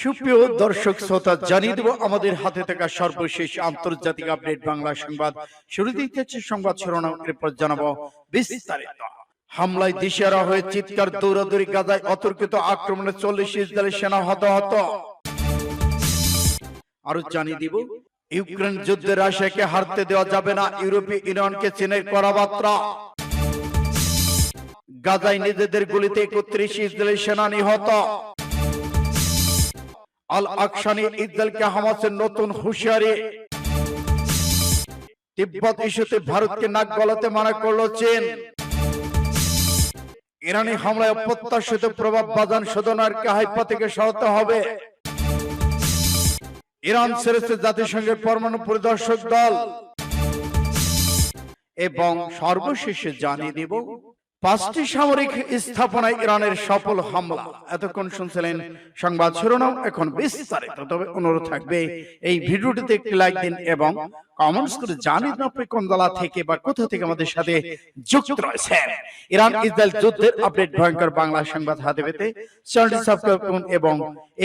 সুপ্রিয় দর্শক শ্রোতা, জানিয়ে দেব আমাদের হাতে থাকা সর্বশেষ আন্তর্জাতিক আপডেট বাংলা সংবাদ। শুরু দিতেছে সংবাদ শিরোনাম এরপর জানাব বিস্তারিত। হামলায় দিশেরা হয়ে চিৎকার, দৌড়াদৌড়ি, গাজায় অতর্কিত আক্রমণে চল্লিশ ইসরায়েলের সেনা হতাহত। আরও জানিয়ে দিব, ইউক্রেন যুদ্ধে রাশিয়াকে হারতে দেওয়া যাবে না, ইউরোপীয় ইউনিয়নকে চীনের করাবার্তা গাজায় নিজেদের গুলিতে একত্রিশ ইসরায়েলি সেনা নিহত। আল আকসানি ইসরায়েলকে হামাসের নতুন হুঁশিয়ারি। তিব্বত ইস্যুতে ভারতকে নাক গলাতে মানা চীন। ইরানি হামলায় অপ্রত্যাশিত প্রভাব বাজান হাইপা থেকে সরাতে হবে। ইরান ছেড়েছে জাতিসংঘের পরমাণু পরিদর্শক দল। এবং সর্বশেষে জানিয়ে দিব পাঁচটি সামরিক স্থাপনায় ইরানের সফল হামলা। এতক্ষণ শুনছিলেন সংবাদ শিরোনাম, এখন বিস্তারিত। তবে অনুরোধ থাকবে, এই ভিডিওটিতে একটি লাইক দিন এবং কমেন্টস করে জানিয়ে আপনি কোন জেলা থেকে বা কোথা থেকে আমাদের সাথে যুক্ত রয়েছেন। ইরান, ইসরায়েল যুদ্ধের আপডেট ভয়ঙ্কর বাংলা সংবাদ হাতে পেতে চ্যানেলটি সাবস্ক্রাইব করুন এবং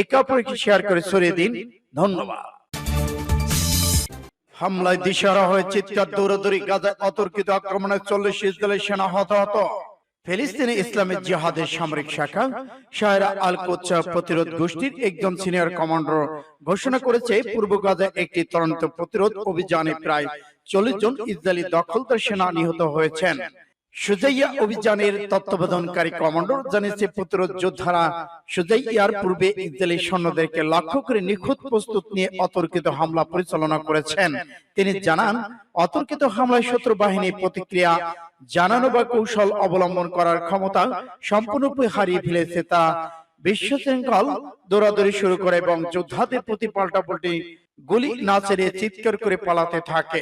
একে অপরকে শেয়ার করে ছড়িয়ে দিন। ধন্যবাদ। হামলায় দিশারা হয়ে চিৎকার দৌড়াদৌড়ি গাজায় অতর্কিত আক্রমণে চল্লিশ ইসরায়েলের সেনা হতাহত। ফিলিস্তিনি ইসলামী জিহাদের সামরিক শাখা শাহরা আল কোচ্চা প্রতিরোধ গোষ্ঠীর একজন সিনিয়র কমান্ডার ঘোষণা করেছে, পূর্ব গাজায় একটি তরন্ত প্রতিরোধ অভিযানে প্রায় চল্লিশ জন ইসরায়েলি দখলদার সেনা নিহত হয়েছেন। সুজাইয়া অভিযানের তত্ত্বাবধানকারী কমান্ডার জানিয়েছে, প্রতিরোধ যোদ্ধারা সুজাইয়ার পূর্বে ইসরায়েলি সৈন্যদেরকে লক্ষ্য করে নিখুঁত প্রস্তুত নিয়ে অতর্কিত হামলা পরিচালনা করেছেন। তিনি জানান, অতর্কিত হামলায় শত্রু বাহিনী প্রতিক্রিয়া, জানানো বা কৌশল অবলম্বন করার ক্ষমতা সম্পূর্ণরূপে হারিয়ে ফেলেছে তা বিশ্ব শৃঙ্খল দৌড়াদৌড়ি শুরু করে এবং যোদ্ধাদের প্রতি পাল্টাপাল্টি গুলি না ছেড়ে চিৎকার করে পালাতে থাকে।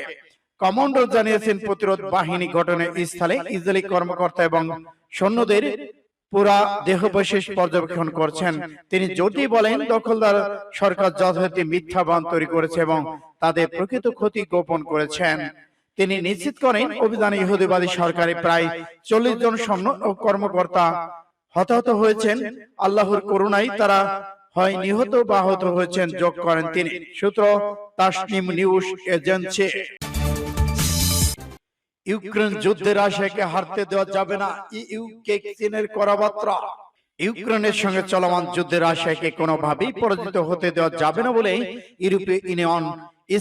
কমান্ডার জানিয়েছেন প্রতিরোধ বাহিনী ঘটনাস্থলে ইসরায়েলি কর্মকর্তা এবং সৈন্যদের পুরা দেহবশেষ পর্যবেক্ষণ করছেন। তিনি যদি বলেন, দখলদার সরকার যথাযথ মিথ্যা বান তৈরি করেছে এবং তাদের প্রকৃত ক্ষতি গোপন করেছেন। তিনি নিশ্চিত করেন, অভিযানে ইহুদিবাদী সরকারে প্রায় চল্লিশ জন সৈন্য ও কর্মকর্তা হতাহত হয়েছেন। আল্লাহর করুণায় তারা হয় নিহত বা আহত হয়েছেন, যোগ করেন তিনি। সূত্র তাসনিম নিউজ এজেন্সি। ইউক্রেন যুদ্ধে রাশিয়াকে হারতে দেওয়া যাবে না। ইউ কে চীনের করাবার্তা ইউক্রেনের সঙ্গে চলমান যুদ্ধে রাশিয়াকে কোনোভাবেই পরাজিত হতে দেওয়া যাবে না বলে ইউরোপীয় ইউনিয়ন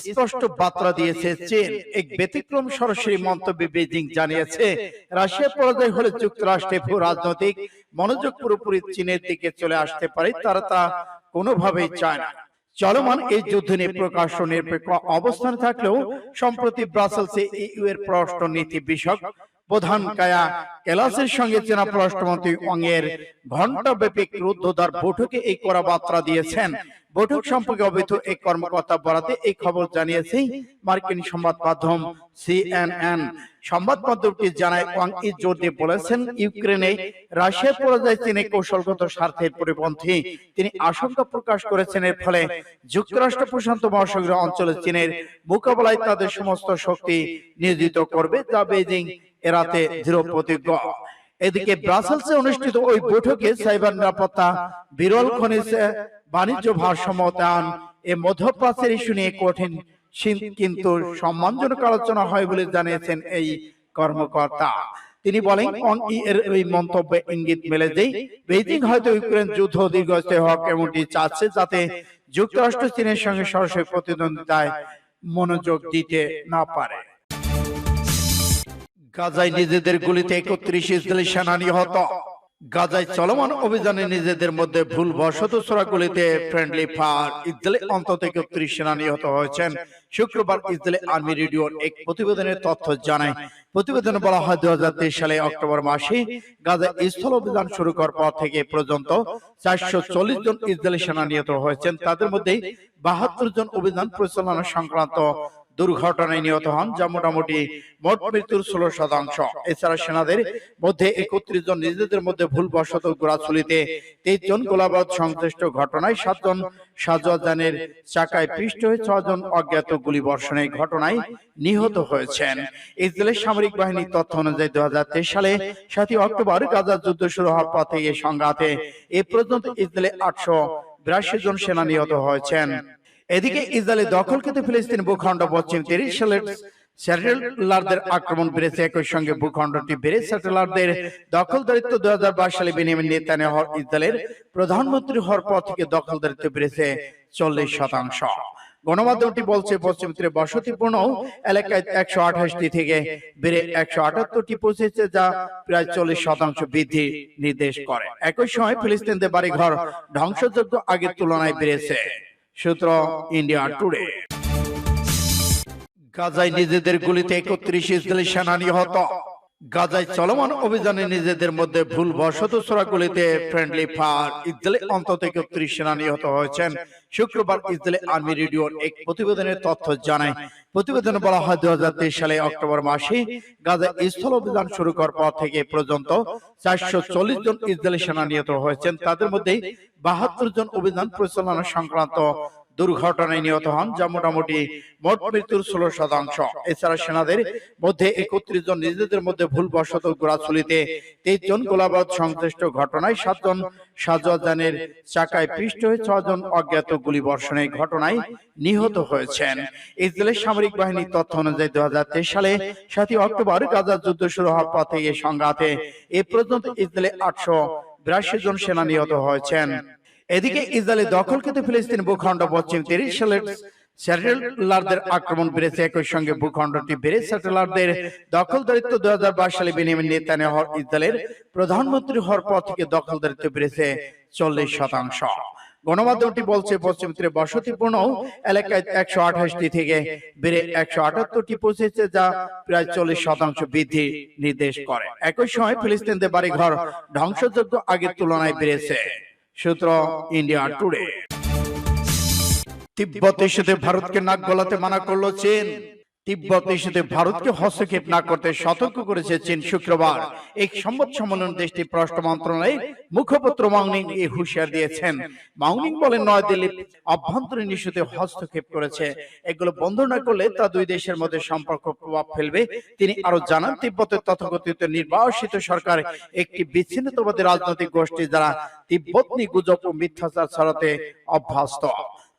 স্পষ্ট বার্তা দিয়েছে চীন। এক ব্যতিক্রম সরাসরি মন্তব্যে বেজিং জানিয়েছে, রাশিয়া পরাজয় হলে যুক্তরাষ্ট্রে ভূ রাজনৈতিক মনোযোগ পুরোপুরি চীনের দিকে চলে আসতে পারে, তারা তা কোনোভাবেই চায় না। চলমান এই যুদ্ধ নিয়ে প্রকাশ্য নিরপেক্ষ অবস্থান থাকলেও সম্প্রতি ব্রাসেলসে ইউ এর পররাষ্ট্র নীতি বিষয়ক প্রধান কায়া কেলাসের সঙ্গে চেনা পররাষ্ট্রমন্ত্রী ওয়াং এর ঘণ্টা ব্যাপী রুদ্ধদ্বার বৈঠকে এই করা বার্তা দিয়েছেন। বৈঠক সম্পর্কে অবৈধ এক কর্মকর্তা বরাতে এই খবর জানিয়েছে মার্কিন সংবাদ মাধ্যম সিএনএন। সংবাদ মাধ্যমটি জানায় ওয়াং ই জোর দিয়ে বলেছেন, ইউক্রেনে রাশিয়ার পরাজয় চীনে কৌশলগত স্বার্থের পরিপন্থী। তিনি আশঙ্কা প্রকাশ করেছেন এর ফলে যুক্তরাষ্ট্র প্রশান্ত মহাসাগরীয় অঞ্চলে চীনের মোকাবেলায় তাদের সমস্ত শক্তি নিয়োজিত করবে। যা বেজিং এরাতে দৃঢ় প্রতিজ্ঞ। এদিকে ব্রাসেলসে অনুষ্ঠিত ওই বৈঠকে সাইবার নিরাপত্তা বিরল খনিজ বাণিজ্য ভারসাম্যতায়ন এ মধ্যপ্রাচ্যের ইস্যু নিয়ে কঠিন কিন্তু সম্মানজনক আলোচনা হয় বলে জানিয়েছেন এই কর্মকর্তা। তিনি বলেন অন ই এর এই মন্তব্যে ইঙ্গিত মেলে যে বেইজিং হয়তো ইউক্রেন যুদ্ধ দীর্ঘস্থায়ী হোক এমনটি চাচ্ছে যাতে যুক্তরাষ্ট্র চীনের সঙ্গে সরাসরি প্রতিদ্বন্দ্বিতায় মনোযোগ দিতে না পারে। গাজায় নিজেদের গুলিতে একত্রিশ ইসরায়েলি সেনা নিহত। গাজায় চলমান অভিযানে নিজেদের মধ্যে ভুল ছোড়া গুলিতে ফ্রেন্ডলি ফায়ার ইসরায়েলি অন্তত একত্রিশ সেনা নিহত হয়েছেন। শুক্রবার ইসরায়েলি আর্মি রেডিওর এক প্রতিবেদনের তথ্য জানায়, প্রতিবেদনে বলা হয় দু হাজার তেইশ সালে অক্টোবর মাসে গাজায় স্থল অভিযান শুরু করার পর থেকে পর্যন্ত চারশো চল্লিশ জন ইসরায়েলি সেনা নিহত হয়েছেন। তাদের মধ্যে বাহাত্তর জন অভিযান পরিচালনা সংক্রান্ত দুর্ঘটনায় নিহত হন, যা মোটামুটি মোট মৃত্যুর ষোলো শতাংশ। এছাড়া সেনাদের মধ্যে একত্রিশ জন নিজেদের মধ্যে ভুলবশত গোড়াছুলিতে তেইশ জন গোলাবাদ সংশ্লিষ্ট ঘটনায় সাতজন সাজওয়াজানের চাকায় পৃষ্ঠ হয়ে ছজন অজ্ঞাত গুলি বর্ষণে ঘটনায় নিহত হয়েছেন। ইসরায়েলের সামরিক বাহিনীর তথ্য অনুযায়ী দু হাজার তেইশ সালে সাতই অক্টোবর গাজা যুদ্ধ শুরু হওয়ার পর থেকে সংঘাতে এ পর্যন্ত ইসরায়েলে আটশো বিরাশি জন সেনা নিহত হয়েছেন। এদিকে ইসরায়েলি দখলকৃত ফিলিস্তিন ভূখণ্ড পশ্চিম তিরিশ সালের স্যাটেলারদের আক্রমণ বেড়েছে একই সঙ্গে ভূখণ্ডটি বেড়ে স্যাটেলারদের দখলদারিত্ব দুই হাজার বাইশ সালে বিনিয়ামিন নেতানিয়াহু ইসরায়েলের প্রধানমন্ত্রী হওয়ার পর থেকে দখলদারিত্ব বেড়েছে চল্লিশ শতাংশ। গণমাধ্যমটি বলছে পশ্চিম তীরে বসতিপূর্ণ এলাকায় একশো আঠাশটি থেকে বেড়ে একশো আটাত্তরটি পৌঁছেছে যা প্রায় চল্লিশ শতাংশ বৃদ্ধি নির্দেশ করে। একই সময় ফিলিস্তিনদের বাড়িঘর ধ্বংসযোগ্য আগের তুলনায় বেড়েছে। সূত্র ইন্ডিয়া টুডে। গাজায় নিজেদের গুলিতে একত্রিশ ইসরায়েলি সেনা নিহত গাজায় চলমান অভিযানে নিজেদের মধ্যে ভুল বশত ছোড়া গুলিতে ফ্রেন্ডলি ফায়ার ইসরায়েলি অন্তত একত্রিশ সেনা নিহত হয়েছেন। শুক্রবার ইসরায়েলি আর্মি রেডিওর এক প্রতিবেদনের তথ্য জানায়, প্রতিবেদনে বলা হয় দু হাজার তেইশ সালে অক্টোবর মাসে গাজায় স্থল অভিযান শুরু করার পর থেকে পর্যন্ত চারশো চল্লিশ জন ইসরায়েলি সেনা নিহত হয়েছেন। তাদের মধ্যে বাহাত্তর জন অভিযান পরিচালনা সংক্রান্ত দুর্ঘটনায় নিহত হন, যা মোটামুটি মোট মৃত্যুর ষোলো শতাংশ। এছাড়া সেনাদের মধ্যে একত্রিশ জন নিজেদের মধ্যে ভুলবশত গোড়াছুলিতে তেইশ জন গোলাবাদ সংশ্লিষ্ট ঘটনায় সাতজন সাজানের চাকায় পৃষ্ঠ হয়ে ছজন অজ্ঞাত গুলি বর্ষণের ঘটনায় নিহত হয়েছেন। ইসরায়েলের সামরিক বাহিনীর তথ্য অনুযায়ী দু হাজার তেইশ সালে সাতই অক্টোবর গাজা যুদ্ধ শুরু হওয়ার পর থেকে এই সংঘাতে এ পর্যন্ত ইসরায়েলে আটশো বিরাশি জন সেনা নিহত হয়েছেন। এদিকে ইসরায়েলি দখলকৃত ফিলিস্তিন ভূখণ্ড পশ্চিম তিরিশ সালের স্যাটেলারদের আক্রমণ বেড়েছে একই সঙ্গে ভূখণ্ডটি বেড়ে স্যাটেলারদের দখলদারিত্ব দুই হাজার বাইশ সালে বিনিয়ামিন নেতানিয়াহু ইসরায়েলের প্রধানমন্ত্রী হওয়ার পর থেকে দখলদারিত্ব বেড়েছে চল্লিশ শতাংশ। গণমাধ্যমটি বলছে পশ্চিম তীরে বসতিপূর্ণ এলাকায় একশো আঠাশটি থেকে বেড়ে একশো আটাত্তরটি পৌঁছেছে যা প্রায় চল্লিশ শতাংশ বৃদ্ধি নির্দেশ করে। একই সময় ফিলিস্তিনদের বাড়িঘর ধ্বংসযোগ্য আগের তুলনায় বেড়েছে। সূত্র ইন্ডিয়া টুডে। তিব্বত সাথে ভারতকে নাক গলাতে মানা করল চীন। তিব্বত ইস্যুতে ভারতকে হস্তক্ষেপ না করতে সতর্ক করেছে চীন শুক্রবার। এক সংবাদ সম্মেলন দেশটি পররাষ্ট্র মন্ত্রণালয়ের মুখপত্র মাউনিং এই হুঁশিয়ার দিয়েছেন। মাউনিং বলেন, নয়াদিল্লি অভ্যন্তরীণ ইস্যুতে হস্তক্ষেপ করেছে। এগুলো বন্ধ না করলে তা দুই দেশের মধ্যে সম্পর্ক প্রভাব ফেলবে। তিনি আরও জানান, তিব্বতের তথাকথিত নির্বাসিত সরকার একটি বিচ্ছিন্নতাবাদী রাজনৈতিক গোষ্ঠী যারা তিব্বত নিয়ে গুজব ও মিথ্যাচার ছড়াতে অভ্যস্ত।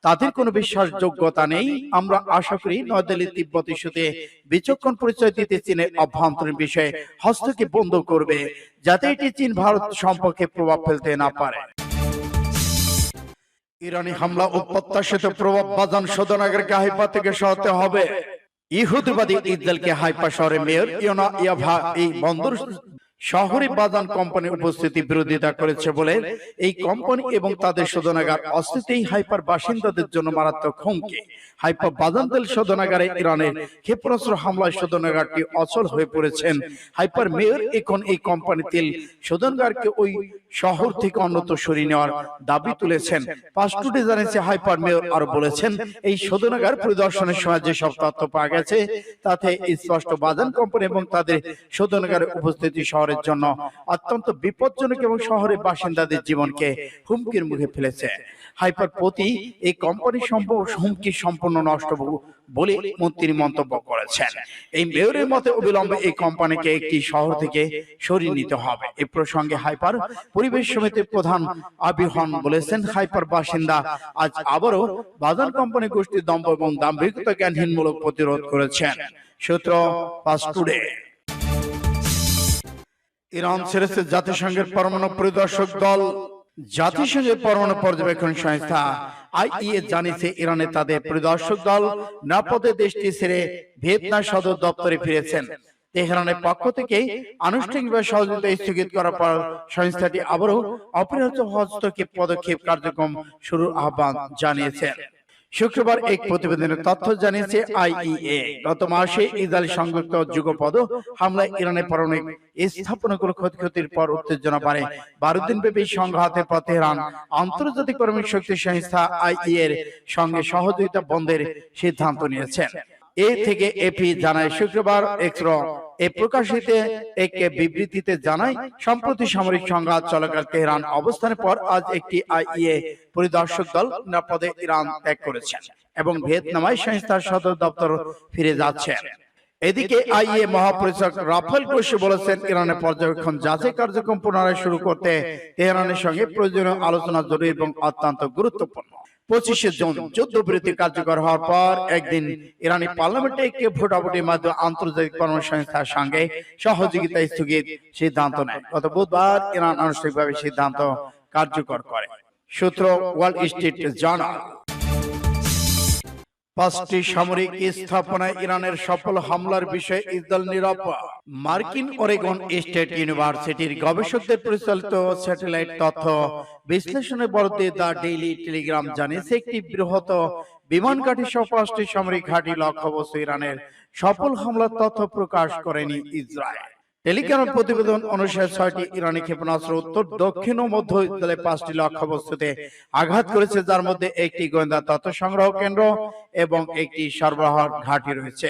তাদের কোনো বিশ্বাসযোগ্যতা নেই। আমরা আশা করি নয়াদিল্লি তিব্বত ইস্যুতে বিচক্ষণ পরিচয় দিতে চীনের অভ্যন্তরীণ বিষয়ে হস্তক্ষেপ বন্ধ করবে যাতে এটি চীন ভারত সম্পর্কে প্রভাব ফেলতে না পারে। ইরানি হামলা ও প্রত্যাশিত প্রভাব বাজান শোধনাগারকে হাইপা থেকে সরাতে হবে। ইহুদিবাদী ইসরায়েলকে হাইপা শহরে মেয়র ইয়োনা ইয়াভা এই বন্দর শহরে বাজান কোম্পানির উপস্থিতি বিরোধিতা করেছে বলে এই কোম্পানি এবং তাদের শোধনাগার অস্তিত্বেই হাইপার বাসিন্দাদের জন্য মারাত্মক হুমকি। হাইপা বাজান তেল শোধনাগারে ইরানের ক্ষেপণাস্ত্র হামলায় শোধনাগারটি অচল হয়ে পড়েছেন। হাইপার মেয়র এখন এই কোম্পানি তেল শোধনাগারকে ওই শহর থেকে অন্যত্র সরিয়ে নেওয়ার দাবি তুলেছেন। পাসটুডে জানিয়েছে হাইপার মেয়র আরও বলেছেন এই শোধনাগার পরিদর্শনের সময় যেসব তথ্য পাওয়া গেছে তাতে স্পষ্ট বাজান কোম্পানি এবং তাদের শোধনাগারের উপস্থিতি শহরের জন্য অত্যন্ত বিপজ্জনক এবং শহরের বাসিন্দাদের জীবনকে হুমকির মুখে ফেলেছে। হাইপার প্রতি এই কোম্পানি সম্পর্ক হুমকি সম্পূর্ণ নষ্ট বলে মন্ত্রী মন্তব্য করেছেন। এই মেয়রের মতে অবিলম্বে এই কোম্পানিকে একটি শহর থেকে সরিয়ে নিতে হবে। এ প্রসঙ্গে হাইপার পরিবেশ সমিতির প্রধান আবিহন বলেছেন, হাইপার বাসিন্দা আজ আবারও বাজার কোম্পানি গোষ্ঠীর দম্ভ এবং দাম্ভিকতা জ্ঞানহীনমূলক প্রতিরোধ করেছেন। সূত্র পাস টুডে। ইরান ছেড়েছে জাতিসংঘের পরমাণু পরিদর্শক দল। জাতিসংঘের পরমাণু পর্যবেক্ষণ সংস্থা আইইএ জানিয়েছে ইরানে তাদের পরিদর্শক দল। দেশটি ছেড়ে ভিয়েতনাম সদর দপ্তরে ফিরেছেন। তেহরানের পক্ষ থেকে আনুষ্ঠানিকভাবে সহযোগিতা স্থগিত করার পর সংস্থাটি আবারও অপরিহার্য হস্তক্ষেপ পদক্ষেপ কার্যক্রম শুরুর আহ্বান জানিয়েছে। শুক্রবার এক প্রতিবেদনের তথ্য জানিয়েছে আইইএ। গত মাসে ইসরায়েল সংযুক্ত যুগপদ হামলায় ইরানের পারমাণবিক স্থাপনাগুলো ক্ষতিক্ষতির পর উত্তেজনা বাড়ে। বারো দিন ব্যাপী সংঘাতের পথে তেহরান আন্তর্জাতিক পারমাণবিক শক্তি সংস্থা আইইএ এর সঙ্গে সহযোগিতা বন্ধের সিদ্ধান্ত নিয়েছেন এ থেকে এপি জানায় শুক্রবার এক্সর এ প্রকাশিত এক বিবৃতিতে জানায় সম্প্রতি সামরিক সংঘাত চলাকাল তেহরান অবস্থানের পর আজ একটি আইইএ পরিদর্শক দল নিরাপদে ইরান ত্যাগ করেছেন এবং ভিয়েতনামায় সংস্থার সদর দপ্তর ফিরে যাচ্ছেন এদিকে আইএ মহাপরিচালক রাফেল কোশি বলেছেন ইরানের পর্যবেক্ষণ যাচাই কার্যক্রম পুনরায় শুরু করতে তেহরানের সঙ্গে প্রয়োজনীয় আলোচনা জরুরি এবং অত্যন্ত গুরুত্বপূর্ণ। পঁচিশে জুন যুদ্ধবিরতি কার্যকর হওয়ার পর একদিন ইরানি পার্লামেন্টে একটি ভোটাভুটির মাধ্যমে আন্তর্জাতিক কর্মসংস্থার সঙ্গে সহযোগিতা স্থগিত সিদ্ধান্ত নেয়। গত বুধবার ইরান আনুষ্ঠানিকভাবে সিদ্ধান্ত কার্যকর করে। সূত্র ওয়াল স্ট্রিট জার্নাল। পাঁচটি সামরিক স্থাপনায় ইরানের সফল হামলার বিষয়ে ইসরায়েল নিরাপদ। মার্কিন ওরেগন স্টেট ইউনিভার্সিটির গবেষকদের পরিচালিত স্যাটেলাইট তথ্য বিশ্লেষণের বরাদ্দে দ্য ডেইলি টেলিগ্রাম জানিয়েছে, একটি বৃহৎ বিমান ঘাঁটি সহ পাঁচটি সামরিক ঘাঁটি লক্ষ্যবস্তু ইরানের সফল হামলার তথ্য প্রকাশ করেনি ইসরায়েল। টেলিগ্রামের প্রতিবেদন অনুসারে ছয়টি ইরানি ক্ষেপণাস্ত্র উত্তর দক্ষিণ ও মধ্য ইসরায়েলে পাঁচটি লক্ষ্যবস্তুতে আঘাত করেছে যার মধ্যে একটি গোয়েন্দা তথ্য সংগ্রহ কেন্দ্র এবং একটি সরবরাহ ঘাটি রয়েছে।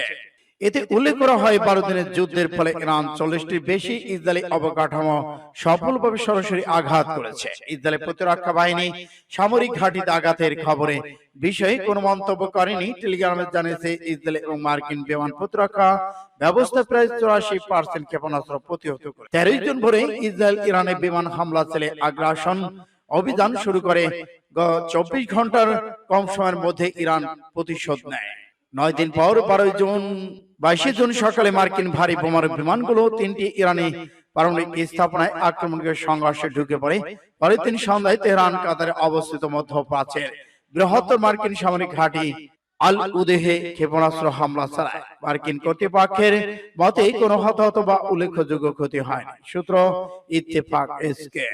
এতে উল্লেখ করা হয় বারো দিনের যুদ্ধের ফলে ইরান চল্লিশটির বেশি ইসরায়েলি অবকাঠামো সফলভাবে সরাসরি আঘাত করেছে। ইসরায়েলের প্রতিরক্ষা বাহিনী সামরিক ঘাঁটিতে আঘাতের খবরে বিষয়ে কোনো মন্তব্য করেনি টেলিগ্রামে জানিয়েছে ইসরায়েল এবং মার্কিন বিমান প্রতিরক্ষা ব্যবস্থা প্রায় চুরাশি পার্সেন্ট ক্ষেপণাস্ত্র প্রতিহত করে তেরোই জুন ভোরে ইসরায়েল ইরানে বিমান হামলা চলে আগ্রাসন অভিযান শুরু করে চব্বিশ ঘণ্টার কম সময়ের মধ্যে ইরান প্রতিশোধ নেয় নয় দিন পর বারোই জুন বাইশে জুন সকালে মার্কিন ভারী বোমার বিমানগুলো তিনটি ইরানি পারমাণবিক স্থাপনায় আক্রমণের সংঘর্ষে ঢুকে পড়ে। পরে তিন সন্ধ্যায় তেহরান কাতারে অবস্থিত মধ্যপ্রাচ্যের বৃহত্তর মার্কিন সামরিক ঘাঁটি আল উদেহে ক্ষেপণাস্ত্র হামলা চালায়। মার্কিন কর্তৃপক্ষের মতে কোনো হতাহত বা উল্লেখযোগ্য ক্ষতি হয়নি সূত্র ইত্তেফাক এসকে